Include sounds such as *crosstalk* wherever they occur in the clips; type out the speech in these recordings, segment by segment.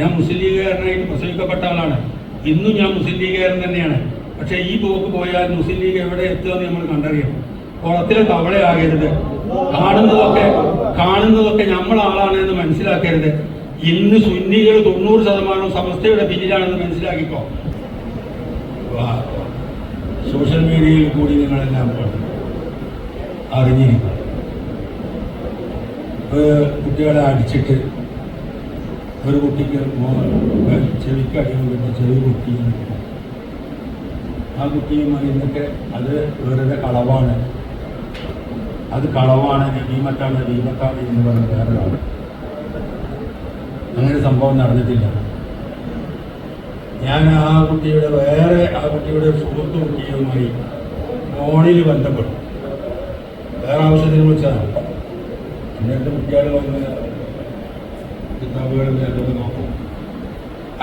ഞാൻ മുസ്ലിം ലീഗുകാരനായിട്ട് പ്രസവിക്കപ്പെട്ട ആളാണ്. ഇന്നും ഞാൻ മുസ്ലിം ലീഗുകാരൻ തന്നെയാണ്. പക്ഷേ ഈ പോക്ക് പോയാൽ മുസ്ലിം ലീഗ് എവിടെ എത്തുമെന്ന് നമ്മൾ കണ്ടറിയണം കുളത്തിലെ തവളയാകരുത് കാണുന്നതൊക്കെ കാണുന്നതൊക്കെ നമ്മളാളാണ് എന്ന് മനസ്സിലാക്കരുത്. ഇന്ന് സുന്നികൾ തൊണ്ണൂറ് ശതമാനം സമസ്തയുടെ പിന്നിലാണെന്ന് മനസ്സിലാക്കിക്കോ. സോഷ്യൽ മീഡിയയിൽ കൂടി നിങ്ങളെല്ലാം അറിഞ്ഞിരിക്കും കുട്ടികളെ അടിച്ചിട്ട് ഒരു കുട്ടിക്ക് ചെവിക്ക് അടിയും കിട്ടി ചെവി കുട്ടി ആ കുട്ടിയുമായി ഇന്നൊക്കെ അത് വെറുതെ കളവാണ്. അത് കളവാണ് ദീമത്താണ് ദീമത്താണ് എന്ന് പറഞ്ഞ വേറൊരാൾ അങ്ങനെ സംഭവം നടന്നിട്ടില്ല. ഞാൻ ആ കുട്ടിയുടെ വേറെ ആ കുട്ടിയുടെ സുഹൃത്തു കുട്ടിയുമായി ഫോണിൽ ബന്ധപ്പെട്ടു. വേറെ ആവശ്യത്തിന് വിളിച്ചതാണ് എന്നിട്ട് കുട്ടികൾ വന്ന് കിതാബുകളിൽ നോക്കും.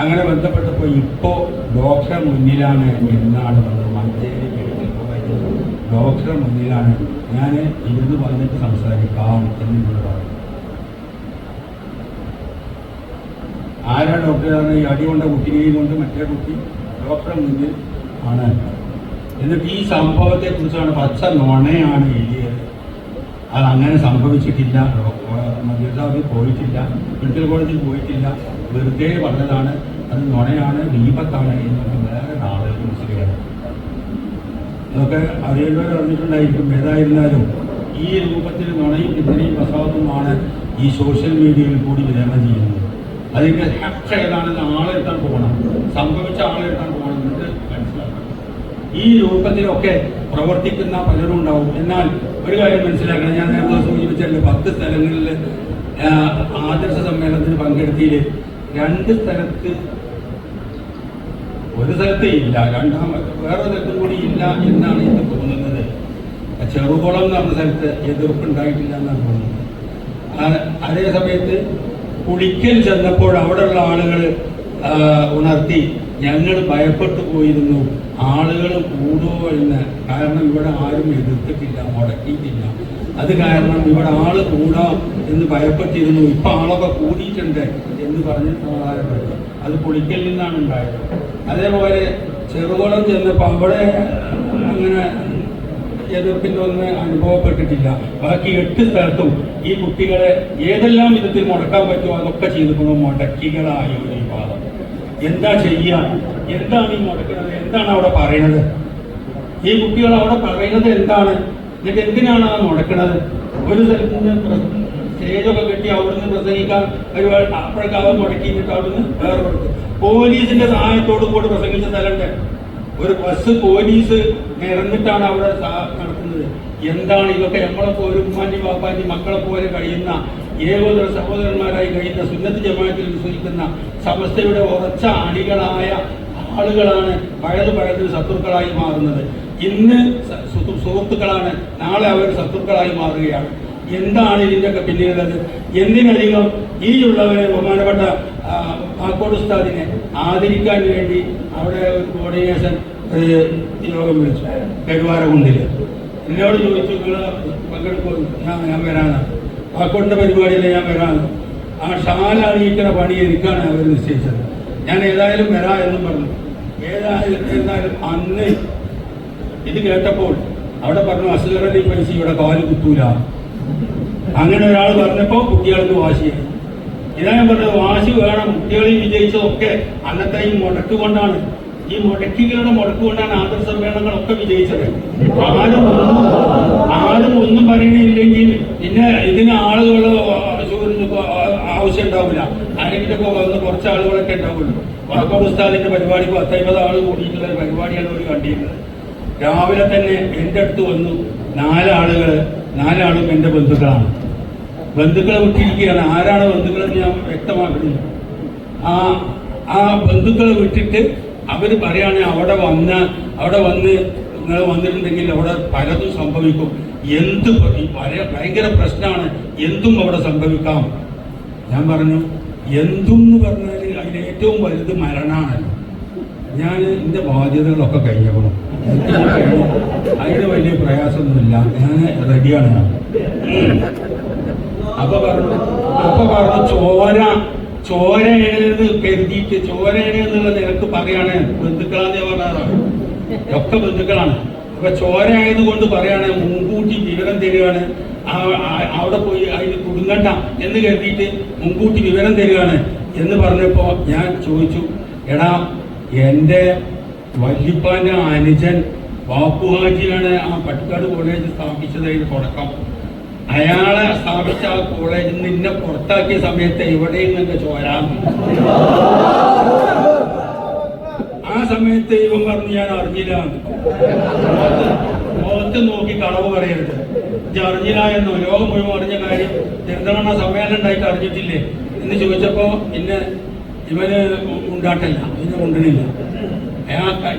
അങ്ങനെ ബന്ധപ്പെട്ടപ്പോൾ ഇപ്പോൾ ഡോക്ടർ മുന്നിലാണ് എന്നാണ് പറഞ്ഞത് മഞ്ചേരി മെഡിക്കൽ ഡോക്ടറെ മുന്നിലാണ്. ഞാൻ ഇവിടുന്ന് വന്നിട്ട് സംസാരിക്കാം എന്നിവിടെ പറഞ്ഞു. ആരാ ഡോക്ടറാണ് ഈ അടി കൊണ്ട കുട്ടിയെയും കൊണ്ട് മറ്റേ കുട്ടി ഡോക്ടർ മുന്നിൽ ആണ്. എന്നിട്ട് ഈ സംഭവത്തെ കുറിച്ചാണ് പച്ച നുണയാണ് എഴുതിയത്. അത് അങ്ങനെ സംഭവിച്ചിട്ടില്ല. മദ്യസാബിൽ പോയിട്ടില്ല. മെഡിക്കൽ കോളേജിൽ പോയിട്ടില്ല. വെറുതെ പറഞ്ഞതാണ് അത് നുണയാണ് ദീപത്താണ് എന്നൊക്കെ വേറെ ആളുകൾ മുസ്ലിമാണ് അതൊക്കെ അറിയുന്നവർ അറിഞ്ഞിട്ടുണ്ടായിരിക്കും. ഏതായിരുന്നാലും ഈ രൂപത്തിൽ നുണയും ഇത്രയും പ്രസാദവുമാണ് ഈ സോഷ്യൽ മീഡിയയിൽ കൂടി വിതരണം ചെയ്യുന്നത്. അതിന്റെ ഹക്ഷ ഏതാണെന്ന് ആളെടുത്താൻ പോകണം. സംഭവിച്ച ആളെടുത്താൻ പോകണം എന്നിട്ട് മനസ്സിലാക്കണം. ഈ രൂപത്തിലൊക്കെ പ്രവർത്തിക്കുന്ന പലരും ഉണ്ടാവും. എന്നാൽ ഒരു കാര്യം മനസ്സിലാക്കണം. ഞാൻ നേരത്തെ സൂചിപ്പിച്ചല്ലോ പത്ത് സ്ഥലങ്ങളിൽ ആദർശ സമ്മേളനത്തിന് പങ്കെടുത്തിയിൽ രണ്ട് സ്ഥലത്ത് ഒരു സ്ഥലത്ത് ഇല്ല രണ്ടാമത്തെ വേറെ സ്ഥലത്തും കൂടി ഇല്ല എന്നാണ് എനിക്ക് തോന്നുന്നത്. ചെറുകുളം എന്ന് പറഞ്ഞ സ്ഥലത്ത് എതിർപ്പ് ഉണ്ടായിട്ടില്ല എന്നാണ് തോന്നുന്നത്. അതേ സമയത്ത് കുളിക്കൽ ചെന്നപ്പോൾ അവിടെയുള്ള ആളുകൾ ഉണർത്തി ഞങ്ങൾ ഭയപ്പെട്ടു പോയിരുന്നു. ആളുകൾ കൂടുമോ എന്ന് കാരണം ഇവിടെ ആരും എതിർത്തിട്ടില്ല മുടക്കിയിട്ടില്ല. അത് കാരണം ഇവിടെ ആൾ കൂടാം എന്ന് ഭയപ്പെട്ടിരുന്നു. ഇപ്പൊ ആളൊക്കെ കൂടിയിട്ടുണ്ട് എന്ന് പറഞ്ഞ് സമാധാനപ്പെട്ടു. അത് പൊളിക്കൽ നിന്നാണ് ഉണ്ടായത്. അതേപോലെ ചെറുകുളം ചെന്നപ്പോൾ അവിടെ അങ്ങനെ എതിർപ്പിന്റെ ഒന്ന് അനുഭവപ്പെട്ടിട്ടില്ല. ബാക്കി എട്ട് സ്ഥലത്തും ഈ കുട്ടികളെ ഏതെല്ലാം വിധത്തിൽ മുടക്കാൻ പറ്റുമോ അതൊക്കെ ചെയ്തിട്ടുള്ള മുടക്കികളായ. എന്താ ചെയ്യാൻ? എന്താണ് ഈ നടക്കുന്നത് എന്താണ് അവിടെ പറയുന്നത് ഈ കുട്ടികൾ അവിടെ പറയുന്നത് എന്താണ്? എന്നിട്ട് എന്തിനാണ് ആ മുടക്കുന്നത് ഒരു സ്ഥലത്ത് സ്റ്റേജൊക്കെ കെട്ടി അവിടുന്ന് പ്രസംഗിക്കാൻ ഒരുപാട് അപ്പോഴൊക്കെ അവൻ മുടക്കിയിട്ട് അവിടുന്ന് വേറെ കൊടുക്കും പോലീസിന്റെ സഹായത്തോടു കൂടി പ്രസംഗിച്ച സ്ഥലമുണ്ട്. ഒരു ബസ് പോലീസ് നിറഞ്ഞിട്ടാണ് അവിടെ നടത്തുന്നത്. എന്താണ് ഇതൊക്കെ നമ്മളെ ഒരു ഉമ്മാന്റെ ബാപ്പാന്റെ മക്കളെ പോലെ കഴിയുന്ന ഏകോദര സഹോദരന്മാരായി കഴിയുന്ന സുന്നത്ത് ജമാത്തിൽ വിശ്വസിക്കുന്ന സമസ്തയുടെ ഉറച്ച അണികളായ ആളുകളാണ് പഴത് പഴത് ശത്രുക്കളായി മാറുന്നത്. ഇന്ന് സുഹൃത്തുക്കളാണ് നാളെ അവർ ശത്രുക്കളായി മാറുകയാണ്. എന്താണ് ഇതിന്റെയൊക്കെ പിന്നിലുള്ളത്? എന്തിനധികം ഈ ഉള്ളവരെ ബഹുമാനപ്പെട്ട ആക്കോട് ഉസ്താദിനെ ആദരിക്കാൻ വേണ്ടി അവിടെ ഒരു കോർഡിനേഷൻ യോഗം വിളിച്ചു. കരുവാരകുണ്ടിൽ എന്നോട് ചോദിച്ചു നിങ്ങൾ പങ്കെടുക്കും ഞാൻ ഞാൻ വരാനാണ്. പാക്കോടിന്റെ പരിപാടിയിൽ ഞാൻ വരാൻ ആ ഷാൽ അണിയിക്കുന്ന പണി എനിക്കാണ് അവർ നിശ്ചയിച്ചത്. ഞാൻ ഏതായാലും വരാ എന്നും പറഞ്ഞു. ഏതായാലും എന്നാലും അന്ന് ഇത് കേട്ടപ്പോൾ അവിടെ പറഞ്ഞു അസുഖറിന്റെ പൈസ ഇവിടെ കാൽ കുത്തൂല. അങ്ങനെ ഒരാൾ പറഞ്ഞപ്പോൾ കുട്ടികൾക്ക് വാശിയായി. ഇതാ ഞാൻ പറഞ്ഞത് വാശി വേണം. കുട്ടികളിൽ വിജയിച്ചതൊക്കെ അന്നത്തെ ഈ മുടക്ക് കൊണ്ടാണ്. ഈ മുടക്കികളുടെ മുടക്ക് കൊണ്ടാണ് ആദർശ സമ്മേളനങ്ങളൊക്കെ വിജയിച്ചത്. ആരും ആരും ഒന്നും പറയണില്ലെങ്കിൽ പിന്നെ ഇതിന് ആളുകൾ ആവശ്യം ഉണ്ടാവില്ല. ആരെങ്കിലൊക്കെ വന്ന് കുറച്ച് ആളുകളൊക്കെ ഉണ്ടാവുള്ളൂ. വാക്കോട് ഉസ്താദിന്റെ പരിപാടിക്ക് പത്തൈമ്പത് ആൾ കൂടിയിട്ടുള്ള പരിപാടിയാണ് അവർ കണ്ടിരുന്നത്. രാവിലെ തന്നെ എന്റെ അടുത്ത് വന്നു നാലാളുകൾ നാലാളും എന്റെ ബന്ധുക്കളാണ്. ബന്ധുക്കളെ വിട്ടിരിക്കുകയാണ്. ആരാണ് ബന്ധുക്കളെന്ന് ഞാൻ വ്യക്തമാക്കുന്നു ആ ആ ബന്ധുക്കളെ വിട്ടിട്ട് അവർ പറയുകയാണെങ്കിൽ അവിടെ വന്ന് അവിടെ വന്ന് നിങ്ങൾ വന്നിട്ടുണ്ടെങ്കിൽ അവിടെ പലതും സംഭവിക്കും. എന്ത് ഭയങ്കര പ്രശ്നമാണ് എന്തും അവിടെ സംഭവിക്കാം. ഞാൻ പറഞ്ഞു എന്തും എന്ന് പറഞ്ഞാൽ അതിന് ഏറ്റവും വലുത് മരണമാണല്ലോ ഞാൻ എന്റെ ബാധ്യതകളൊക്കെ കഴിഞ്ഞു അതിന് വലിയ പ്രയാസമൊന്നുമില്ല. ഞാൻ റെഡിയാണ്. അപ്പൊ പറഞ്ഞു അപ്പൊ പറഞ്ഞു ചോര. കരുതിയിട്ട് ചോര എഴുതരുതെന്നുള്ള നിനക്ക് പറയാണ് ബന്ധുക്കളാന്ന് പറഞ്ഞതാണ്. ഒക്കെ ബന്ധുക്കളാണ്. അപ്പൊ ചോര ആയതുകൊണ്ട് പറയാണ് മുൻകൂട്ടി വിവരം തരികയാണ് അവിടെ പോയി അതിന് കുടുങ്ങണ്ട എന്ന് കരുതിയിട്ട് മുൻകൂട്ടി വിവരം തരികയാണ് എന്ന് പറഞ്ഞപ്പോ ഞാൻ ചോദിച്ചു എടാ എന്റെ വല്ലിപ്പാന്റെ അനുജൻ ബാപ്പുഹാജിയാണ് ആ പട്ടിക്കാട് കോളേജ് സ്ഥാപിച്ചത് അതിന് തുടക്കം. അയാളെ സ്ഥാപിച്ച ആ കോളേജിൽ നിന്ന് ഇന്നെ പുറത്താക്കിയ സമയത്ത് എവിടെയും നിന്റെ ചോരാൻ ആ സമയത്ത് ഇവൻ പറഞ്ഞു ഞാൻ അറിഞ്ഞില്ല. മുഖത്ത് നോക്കി കളവ് പറയരുത്. ഇത് അറിഞ്ഞില്ല എന്നോ ലോകം മുഴുവൻ അറിഞ്ഞ കാര്യം. പെരുന്തമണ്ണ സമ്മേളനം ഉണ്ടായിട്ട് അറിഞ്ഞിട്ടില്ലേ? എന്ന് ചോദിച്ചപ്പോ എന്നെ ഇവന് ഉണ്ടാട്ടില്ല ഇന്ന് ഉണ്ടണില്ല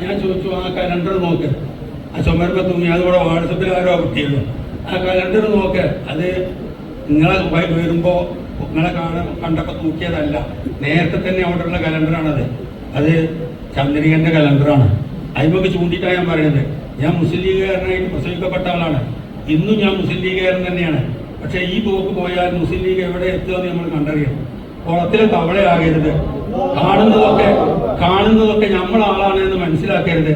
ഞാൻ ചോദിച്ചു ആ കലണ്ടർ നോക്ക്. ആ ചുമരുമ്പ തൂങ്ങി അതുകൂടെ വാട്സപ്പിൽ ആരോ കിട്ടിയല്ലോ കലണ്ടർ നോക്ക്. അത് നിങ്ങളെ വരുമ്പോ നിങ്ങളെ കാണ കണ്ടപ്പോ തൂക്കിയതല്ല നേരത്തെ തന്നെ അവിടെയുള്ള കലണ്ടറാണത്. അത് ചന്ദ്രികന്റെ കലണ്ടറാണ്. അതിനൊക്കെ ചൂണ്ടിയിട്ടാണ് ഞാൻ പറയുന്നത് ഞാൻ മുസ്ലിം ലീഗുകാരനായിട്ട് പ്രസവിക്കപ്പെട്ട ആളാണ്. ഇന്നും ഞാൻ മുസ്ലിം ലീഗുകാരൻ തന്നെയാണ്. പക്ഷെ ഈ പോക്ക് പോയാൽ മുസ്ലിം ലീഗ് എവിടെ എത്തുമെന്ന് നമ്മൾ കണ്ടറിയണം കുളത്തിലെ തവളയാകരുത്. കാണുന്നതൊക്കെ കാണുന്നതൊക്കെ നമ്മൾ ആളാണ് എന്ന് മനസ്സിലാക്കരുത്.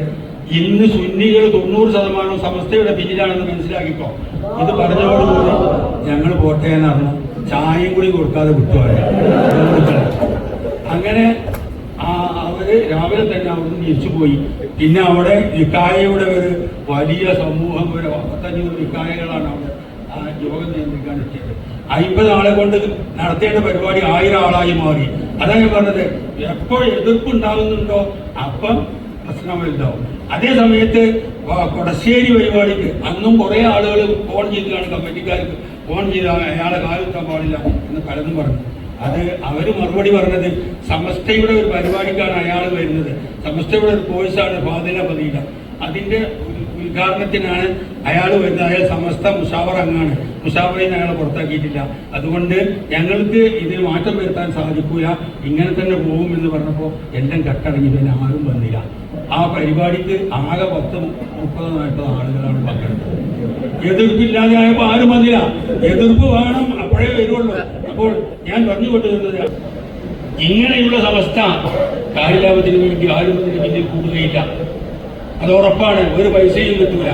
ഇന്ന് സുന്നികൾ തൊണ്ണൂറ് ശതമാനം സമസ്തയുടെ പിന്നിലാണെന്ന് മനസ്സിലാക്കിക്കോ. ഇത് പറഞ്ഞതോടുകൂടി ഞങ്ങൾ പോട്ടെ എന്നറിഞ്ഞു ചായയും കൂടി കൊടുക്കാതെ വിട്ടുപോയ. അങ്ങനെ അവർ രാവിലെ തന്നെ അവിടുന്ന് പോയി. പിന്നെ അവിടെ ഇക്കായയുടെ ഒരു വലിയ സമൂഹം ഒരു പത്തഞ്ഞൂറ് ഇക്കായകളാണ് അവിടെ യോഗം നിയന്ത്രിക്കാൻ എത്തിയത്. അമ്പത് ആളെ കൊണ്ട് നടത്തേണ്ട പരിപാടി ആയിരം ആളായി മാറി. അതാണ് ഞാൻ പറഞ്ഞത്. എപ്പോൾ എതിർപ്പുണ്ടാകുന്നുണ്ടോ അപ്പം പ്രശ്നം വലുതാവും അതേ സമയത്ത് കൊടശ്ശേരി പരിപാടിക്ക് അന്നും കുറെ ആളുകൾ ഫോൺ ചെയ്തതാണ് കമ്മിറ്റിക്കാർക്ക്. ഫോൺ ചെയ്ത അയാളെ കാലുത്താൻ പാടില്ല എന്ന് പലതും പറഞ്ഞു. അത് അവർ മറുപടി പറഞ്ഞത് സമസ്തയുടെ ഒരു പരിപാടിക്കാണ് അയാൾ വരുന്നത്. സമസ്തയുടെ ഒരു കോഴ്സാണ് ഫാദില പതീല അതിന്റെ ഉദ്- ഉദ്ഘാടനത്തിനാണ് അയാൾ വരുന്നത്. അയാൾ സമസ്ത മുഷാവർ അംഗാണ് മുഷാവറിനെ അയാളെ പുറത്താക്കിയിട്ടില്ല. അതുകൊണ്ട് ഞങ്ങൾക്ക് ഇതിന് മാറ്റം വരുത്താൻ സാധിക്കൂല. ഇങ്ങനെ തന്നെ പോകും എന്ന് പറഞ്ഞപ്പോൾ എല്ലാം കട്ടടങ്ങി പിന്നെ ആരും വന്നില്ല. ആ പരിപാടിക്ക് ആകെ പത്ത് മുപ്പത് നാൽപ്പത് ആളുകളാണ് പങ്കെടുത്തത്. എതിർപ്പില്ലാതെ ആയപ്പോൾ ആരും വന്നില്ല. എതിർപ്പ് വേണം അപ്പോഴേ വരുള്ളൂ. അപ്പോൾ ഞാൻ പറഞ്ഞു കൊണ്ടുവരുന്നത് ഇങ്ങനെയുള്ള അവസ്ഥ കാര്യലാഭത്തിന് വേണ്ടി ആരും ഇതിന് പിന്നിൽ കൂടുകയില്ല. അത് ഉറപ്പാണ്. ഒരു പൈസയും കിട്ടൂല.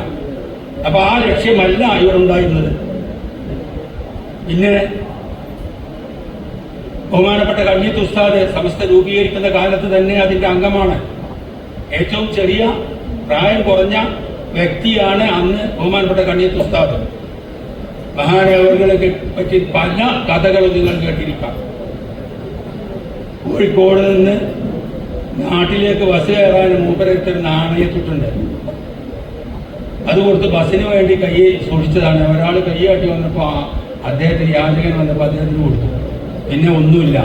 അപ്പൊ ആ ലക്ഷ്യമല്ല ഇവർ ഉണ്ടായിരുന്നത്. പിന്നെ ബഹുമാനപ്പെട്ട കണ്ണീത്ത് ഉസ്താദ് സമസ്ത രൂപീകരിക്കുന്ന കാലത്ത് തന്നെ അതിന്റെ അംഗമാണ്. ഏറ്റവും ചെറിയ പ്രായം കുറഞ്ഞ വ്യക്തിയാണ് അന്ന് ബഹുമാനപ്പെട്ട കണ്ണിയത്ത് ഉസ്താദ്. മഹാരാവുകളെ പറ്റി പല കഥകളും നിങ്ങൾ കേട്ടിരിക്കാം. കോഴിക്കോട് നിന്ന് നാട്ടിലേക്ക് ബസ് കയറാൻ മൂപ്പരത്തൊരു നാണയത്തിട്ടുണ്ട് അത് കൊടുത്ത് ബസ്സിന് വേണ്ടി കൈ സൂക്ഷിച്ചതാണ്. ഒരാൾ കൈയാട്ടി വന്നപ്പോൾ അദ്ദേഹത്തിന് യാചകൻ വന്നപ്പോൾ അദ്ദേഹത്തിന് കൊടുത്തു. പിന്നെ ഒന്നുമില്ല.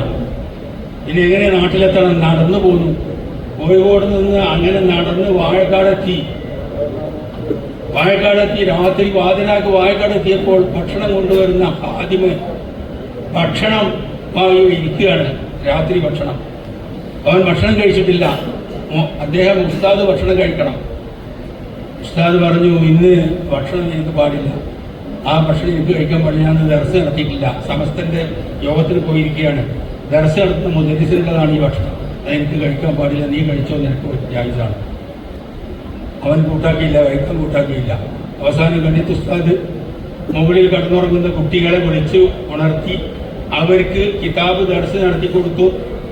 പിന്നെ എങ്ങനെ നാട്ടിലെത്തണം? നടന്നു പോന്നു. കോഴിക്കോട് നിന്ന് അങ്ങനെ നടന്ന് വാഴക്കാടെത്തി. വാഴക്കാടെത്തി രാത്രി വാതിലാക്ക് വാഴക്കാടെത്തിയപ്പോൾ ഭക്ഷണം കൊണ്ടുവരുന്ന ആദ്യമേ ഭക്ഷണം ഇരിക്കുകയാണ് രാത്രി ഭക്ഷണം. അവൻ ഭക്ഷണം കഴിച്ചിട്ടില്ല. അദ്ദേഹം ഉസ്താദ് ഭക്ഷണം കഴിക്കണം. ഉസ്താദ് പറഞ്ഞു ഇന്ന് ഭക്ഷണം എനിക്ക് പാടില്ല. ആ ഭക്ഷണം എനിക്ക് കഴിക്കാൻ പാടില്ല. ഞാൻ നടത്തിയിട്ടില്ല. സമസ്തന്റെ യോഗത്തിന് പോയിരിക്കുകയാണ്. ദർശനം നടത്തുന്ന മുതിരിച്ചിട്ടുള്ളതാണ് ഈ ഭക്ഷണം. എനിക്ക് കഴിക്കാൻ പാടില്ല നീ കഴിച്ചോ നിനക്ക് ജായിസാണ്. അവൻ കൂട്ടാക്കിയില്ല വൈക്കം കൂട്ടാക്കിയില്ല. അവസാനം ഗണിത് ഉസ്താദ് മുകളിൽ കടന്നുറങ്ങുന്ന കുട്ടികളെ വിളിച്ചു ഉണർത്തി അവർക്ക് കിതാബ് ദർശനം നടത്തി കൊടുത്തു.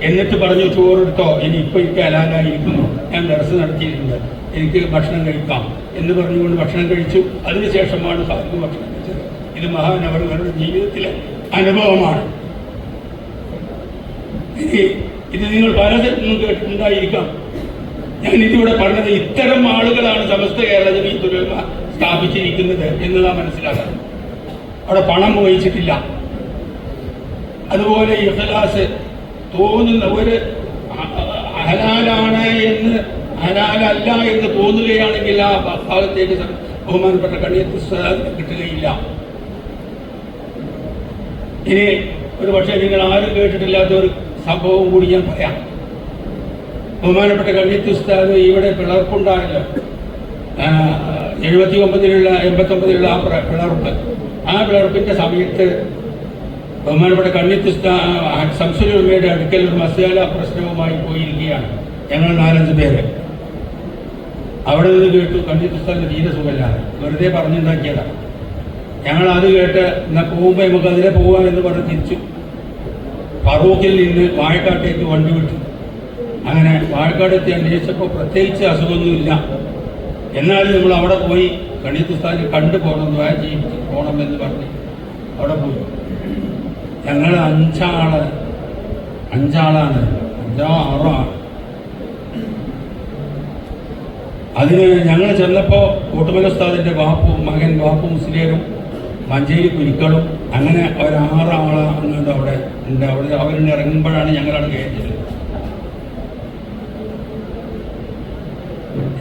എന്നിട്ട് പറഞ്ഞു ചോറെടുത്തോ ഇനി ഇപ്പൊ എനിക്ക് അലാലായിരിക്കുന്നു ഞാൻ ദർശനം നടത്തിയിട്ടുണ്ട്. എനിക്ക് ഭക്ഷണം കഴിക്കാം. എന്ന് പറഞ്ഞുകൊണ്ട് ഭക്ഷണം കഴിച്ചു. അതിനുശേഷമാണ് സാധിക്കും ഭക്ഷണം കഴിച്ചത്. ഇത് മഹാനവറുകളുടെ ജീവിതത്തിലെ അനുഭവമാണ്. ഇനി ഇത് നിങ്ങൾ പലതരത്തിലും കേട്ടിട്ടുണ്ടായിരിക്കാം ഞാൻ ഇതിവിടെ പറഞ്ഞത് ഇത്തരം ആളുകളാണ് സമസ്ത കേരളത്തിൽ ഈ തുലമ സ്ഥാപിച്ചിരിക്കുന്നത് എന്ന് നാം മനസ്സിലാക്കണം അവിടെ പണം വഹിച്ചിട്ടില്ല. അതുപോലെ ഇഖലാസ് തോന്നുന്ന ഒരു അഹലാലാണ് എന്ന് ഹലാലല്ല എന്ന് തോന്നുകയാണെങ്കിൽ ആ ഭാഗത്തേക്ക് ബഹുമാനപ്പെട്ട കണിയത്ത് കിട്ടുകയില്ല. ഇനി ഒരു പക്ഷേ നിങ്ങൾ ആരും കേട്ടിട്ടില്ലാത്ത ഒരു സംഭവം കൂടി ഞാൻ പറയാം. ബഹുമാനപ്പെട്ട കണ്ണിത്ത് ഉസ്താദ് ഇവിടെ പിളർപ്പുണ്ടായല്ലോ. എഴുപത്തി ഒമ്പതിലുള്ള എൺപത്തി ഒമ്പതിലുള്ള ആ പിളർപ്പ്. ആ പിളർപ്പിന്റെ സമയത്ത് ബഹുമാനപ്പെട്ട കണ്ണിത്ത് സംസുരയുടെ അടുക്കൽ ഒരു മസാല പ്രശ്നവുമായി പോയിരിക്കുകയാണ്. ഞങ്ങൾ നാലഞ്ച് പേര്. അവിടെ നിന്ന് കേട്ടു കണ്ണിത്ത് ഉസ്താദിന് തീരെ സുഖമില്ല. വെറുതെ പറഞ്ഞുണ്ടാക്കിയതാണ് ഞങ്ങൾ അത് കേട്ട് എന്നാ പോകുമ്പോൾ നമുക്ക് അതിലെ പോകാം എന്ന് പറഞ്ഞ് തിരിച്ചു. ഫറൂഖിൽ നിന്ന് വാഴക്കാട്ടേക്ക് വണ്ടി വിട്ടു. അങ്ങനെ വാഴക്കാട് എത്തി അന്വേഷിച്ചപ്പോൾ പ്രത്യേകിച്ച് അസുഖമൊന്നുമില്ല. എന്നാലും നമ്മൾ അവിടെ പോയി കണിത്തുസ്ഥാനിൽ കണ്ടു പോകണം ദ്വാ പോകണം എന്ന് പറഞ്ഞ് അവിടെ പോയി. ഞങ്ങൾ അഞ്ചാൾ അഞ്ചാളാണ്. അഞ്ചോ ആറോ ആണ് അതിന് ഞങ്ങൾ ചെന്നപ്പോൾ കൂട്ടുമല ഉസ്താദിന്റെ ബാപ്പു മകൻ വാപ്പും മുസ്ലിയരും മഞ്ചേരി കുരുക്കളും അങ്ങനെ ഒരാറാൾ അങ്ങോട്ട് അവിടെ ഉണ്ട് അവിടെ അവരുടെ ഇറങ്ങുമ്പോഴാണ് ഞങ്ങളവിടെ കയറ്റിയത്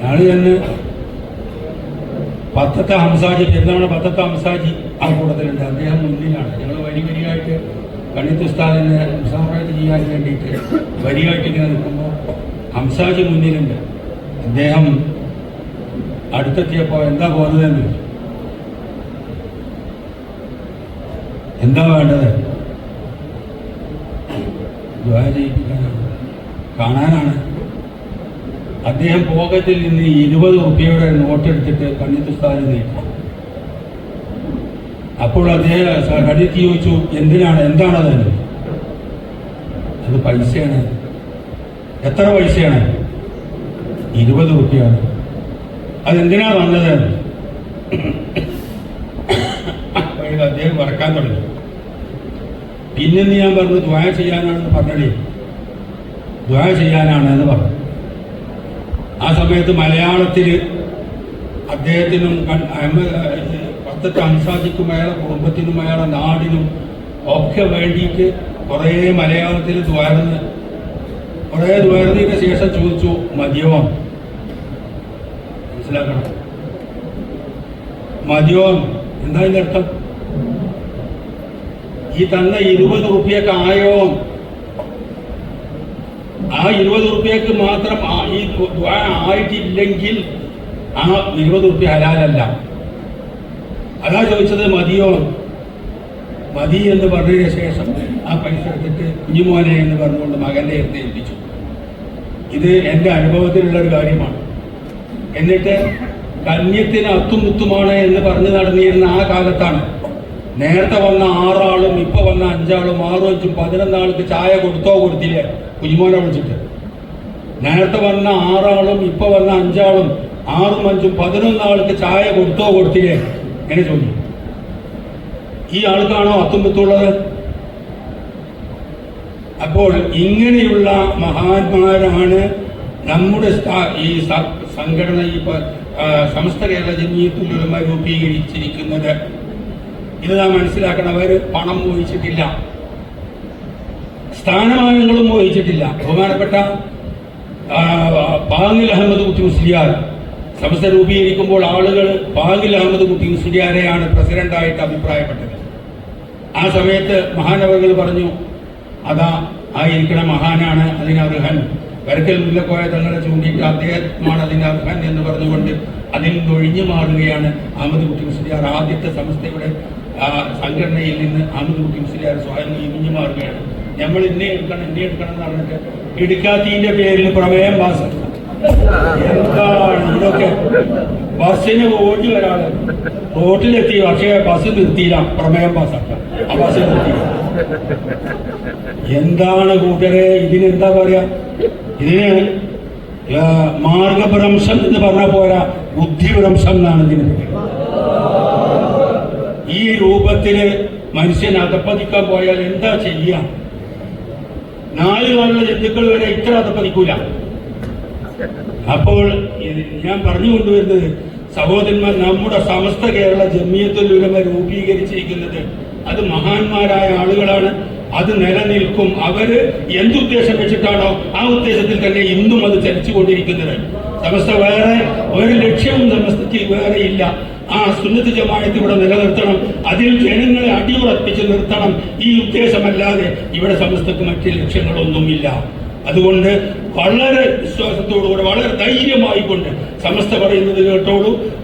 ഞാൻ തന്നെ പത്തത്തെ ഹംസാജി പെരുന്നാണ് പത്തത്തെ ഹംസാജി ആ കൂട്ടത്തിലുണ്ട്. അദ്ദേഹം മുന്നിലാണ്. ഞങ്ങൾ വരി വരിയായിട്ട് കണിത്ത് ഉസ്താദിനെ ചെയ്യാൻ വേണ്ടിയിട്ട് വരിയായിട്ട് ഇങ്ങനെ നിൽക്കുമ്പോൾ ഹംസാജി മുന്നിലുണ്ട്. അദ്ദേഹം അടുത്തെത്തിയപ്പോൾ എന്താ പോകുന്നതെന്ന് എന്താ വേണ്ടത്? ദ്വാര ചെയ്യിപ്പിക്കാനാണ് കാണാനാണ്. അദ്ദേഹം പോക്കറ്റിൽ നിന്ന് ഇരുപത് റുപ്യയുടെ നോട്ടെടുത്തിട്ട് കണ്ണിത്തുസ്താദിന് നീട്ടി അപ്പോൾ അദ്ദേഹം കടിയത്തി ചോദിച്ചു എന്തിനാണ്? എന്താണ് എന്ന്?" അത് പൈസയാണ് എത്ര പൈസയാണ് ഇരുപത് റുപ്യാണ് അതെന്തിനാ വന്നത്? *clears throat* അദ്ദേഹം മറക്കാൻ തുടങ്ങി. പിന്നെ ഞാൻ പറഞ്ഞു? ദ്വായ ചെയ്യാനാണെന്ന് പറഞ്ഞേ ദ്വായ ചെയ്യാനാണ് എന്ന് പറഞ്ഞു. ആ സമയത്ത് മലയാളത്തിൽ അദ്ദേഹത്തിനും പത്തത്തെ അൻസാജിക്കും അയാളെ കുടുംബത്തിനും അയാളെ നാടിനും ഒക്കെ വേണ്ടിയിട്ട് കുറേ മലയാളത്തിൽ ദ്വാരന്ന് കുറേ ദ്വാരതിന് ശേഷം ചോദിച്ചു മദ്യവും മനസ്സിലാക്കണം. മദ്യവും എന്താ ഇതിന്റെ അർത്ഥം? ഈ തന്ന ഇരുപത് റുപ്യക്ക് ആയോ? ആ ഇരുപത് റുപ്യക്ക് മാത്രം ഈ ആയിട്ടില്ലെങ്കിൽ ആ ഇരുപത് റുപ്യ ഹലാലല്ല. അതാ ചോദിച്ചത് മതിയോ? മതി എന്ന് പറഞ്ഞതിന് ശേഷം ആ പൈസ എടുത്തിട്ട് കുഞ്ഞുമോനെ എന്ന് പറഞ്ഞുകൊണ്ട് മകന്റെ അടുത്ത് ഏൽപ്പിച്ചു. ഇത് എന്റെ അനുഭവത്തിലുള്ള ഒരു കാര്യമാണ്. എന്നിട്ട് കന്യത്തിന് അത്തുമുത്തുമാണ് എന്ന് പറഞ്ഞു നടന്നിരുന്ന ആ കാലത്താണ് നേരത്തെ വന്ന ആറാളും ഇപ്പൊ വന്ന അഞ്ചാളും ആറും അഞ്ചും പതിനൊന്നാൾക്ക് ചായ കൊടുത്തോ കൊടുത്തില്ലേ? കുഞ്ഞുമോനെ വിളിച്ചിട്ട്. നേരത്തെ വന്ന ആറാളും ഇപ്പൊ വന്ന അഞ്ചാളും ആറും അഞ്ചും പതിനൊന്നാൾക്ക് ചായ കൊടുത്തോ കൊടുത്തില്ലേ? എങ്ങനെ ചോദിക്കും? ഈ ആൾക്കാണോ അത്തുമ്പത്തുള്ളത് അപ്പോൾ ഇങ്ങനെയുള്ള മഹാന്മാരാണ് നമ്മുടെ ഈ സംഘടന ഈ സമസ്ത കേരള ജമീയത്തുലമ രൂപീകരിച്ചിരിക്കുന്നത്. ഇത് നാം മനസ്സിലാക്കണം. അവർ പണം മോഹിച്ചിട്ടില്ല. സ്ഥാനമാനങ്ങളും മോഹിച്ചിട്ടില്ല. ബഹുമാനപ്പെട്ട പാങ്ങിൽ അഹമ്മദ് കുട്ടി മുസ്ലിയാർ. സമസ്ത രൂപീകരിക്കുമ്പോൾ ആളുകൾ പാങ്ങിൽ അഹമ്മദ് കുട്ടി മുസ്ലിയാരെയാണ് പ്രസിഡന്റായിട്ട് അഭിപ്രായപ്പെട്ടത്. ആ സമയത്ത് മഹാനവകൾ പറഞ്ഞു അതാ ആയിരിക്കണ മഹാനാണ് അതിനർഹൻ വരക്കൽ മുല്ലക്കോയ തങ്ങളെ ചൂണ്ടിയിട്ട് അദ്ദേഹമാണ് അതിന്റെ അർഹൻ എന്ന് പറഞ്ഞുകൊണ്ട് അതിൽ നിന്ന് ഒഴിഞ്ഞു മാറുകയാണ് അഹമ്മദ് കുട്ടി മുസ്ലിയാർ. ആദ്യത്തെ സംസ്ഥയുടെ ആ, സംഘടനയിൽ നിന്ന് അന്ന് മുസ്ലിയാർ സ്വയം ഒഴിഞ്ഞു മാറുകയാണ്. നമ്മൾ ഇന്നെ എടുക്കണം ഇന്നെ എടുക്കണം എന്ന് പറഞ്ഞിട്ട് ഇടുക്കാത്തീന്റെ പേരിൽ പ്രമേയം പാസ്സാക്കി എന്താണ് ഇതൊക്കെ? ബസ്സിന് ഓടി ഒരാൾ റോട്ടിലെത്തി പക്ഷേ ബസ് നിർത്തിയില്ല പ്രമേയം പാസ്സാക്കാം ബസ് നിർത്തി എന്താണ് കൂട്ടരെ? ഇതിനെന്താ പറയാ? ഇതിന് മാർഗഭ്രംശം എന്ന് പറഞ്ഞ പോരാ ബുദ്ധിഭ്രംശം എന്നാണ് ഇതിന്. ഈ രൂപത്തിൽ മനുഷ്യൻ അധപ്പതിക്കാൻ പോയാൽ എന്താ ചെയ്യാം? നാല് കാലുള്ള ജന്തുക്കൾ വരെ ഇത്ര അധപ്പതിക്കൂല. അപ്പോൾ ഞാൻ പറഞ്ഞു കൊണ്ടുവരുന്നത് സഹോദരന്മാർ നമ്മുടെ സമസ്ത കേരള ജമിയത്തുൽ ഉലമ രൂപീകരിച്ചിരിക്കുന്നത് അത് മഹാന്മാരായ ആളുകളാണ്. അത് നിലനിൽക്കും. അവർ എന്തുദ്ദേശം വെച്ചിട്ടാണോ ആ ഉദ്ദേശത്തിൽ തന്നെ ഇന്നും അത് ചലിച്ചുകൊണ്ടിരിക്കുന്നത്. സമസ്ത വേറെ ഒരു ലക്ഷ്യവും സമസ്തയ്ക്ക് വേറെ ഇല്ല. ആ സുന്നത്ത് ജമാഅത്ത് ഇവിടെ നിലനിർത്തണം. അതിൽ ജനങ്ങളെ അടിയുറപ്പിച്ച് നിർത്തണം. ഈ ഉദ്ദേശമല്ലാതെ ഇവിടെ സമസ്തക്ക് മറ്റ് ലക്ഷ്യങ്ങളൊന്നുമില്ല. അതുകൊണ്ട് വളരെ വിശ്വാസത്തോടുകൂടെ വളരെ ധൈര്യമായി കൊണ്ട് സമസ്ത പറയുന്നത് കേട്ടോളൂ.